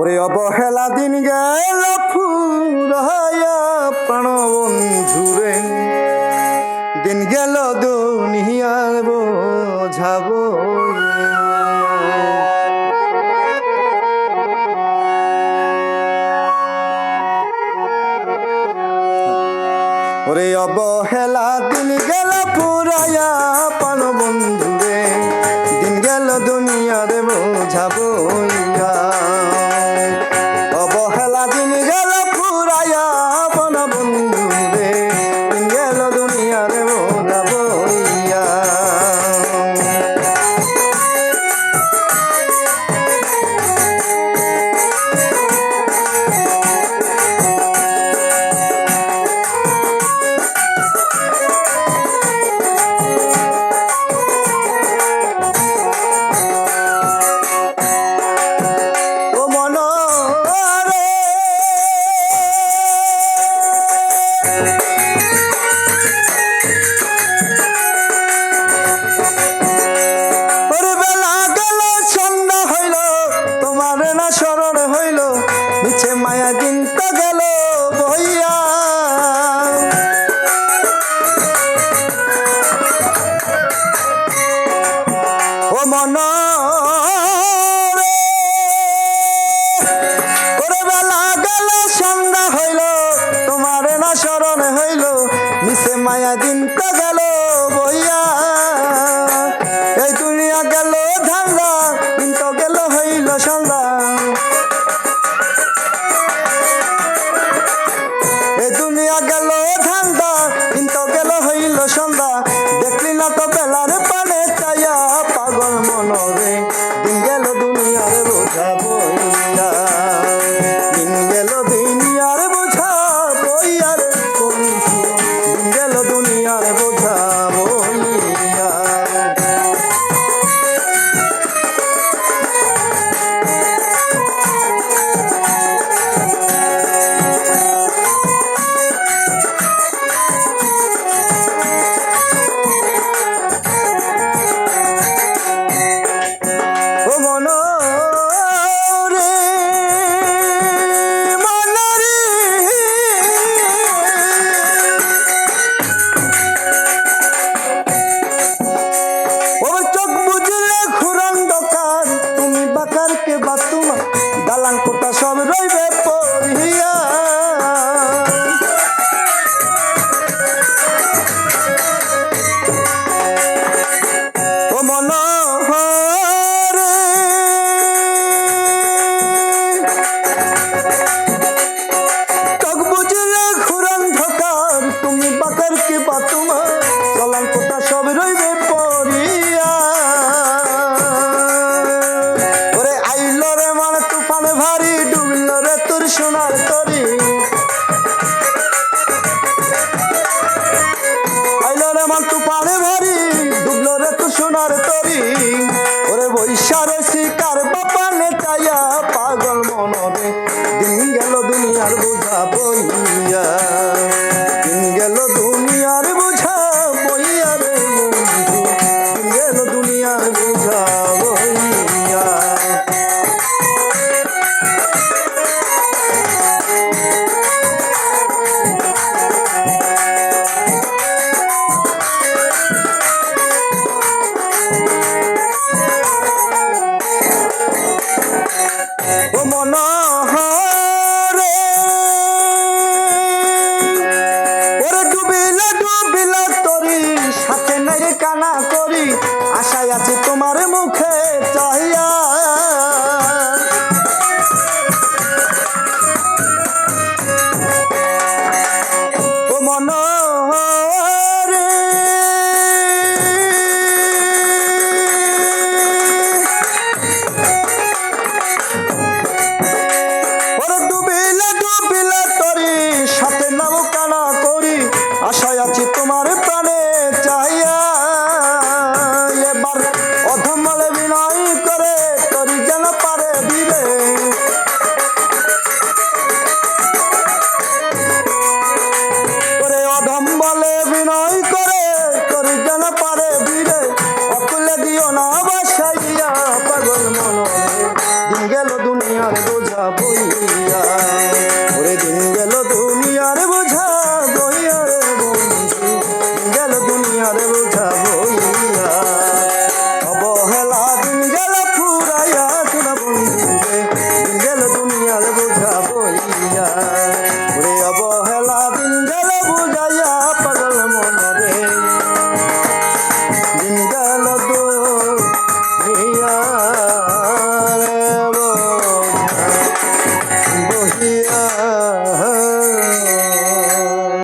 ওরে অবহেলা দিন গেল ফুরায়া প্রাণবন্ধুরে। দিন গেল দুনিয়ার বোঝাব ওরে অবহেলা দিন গেল পুরাইয়া পান বন্ধুরে দিন গেল দুনিয়ারে বোঝাবো মন ওরে বেলা গেল সন্ধ্যা হইল, তোমার না স্মরণ হইল, মিশে মায়া দিন তো গেল বইয়া। এই দুনিয়া গেল ধান্দা, দিন তো গেল হইল সন্ধ্যা। মুখে চাই দুনিয়ার বোঝা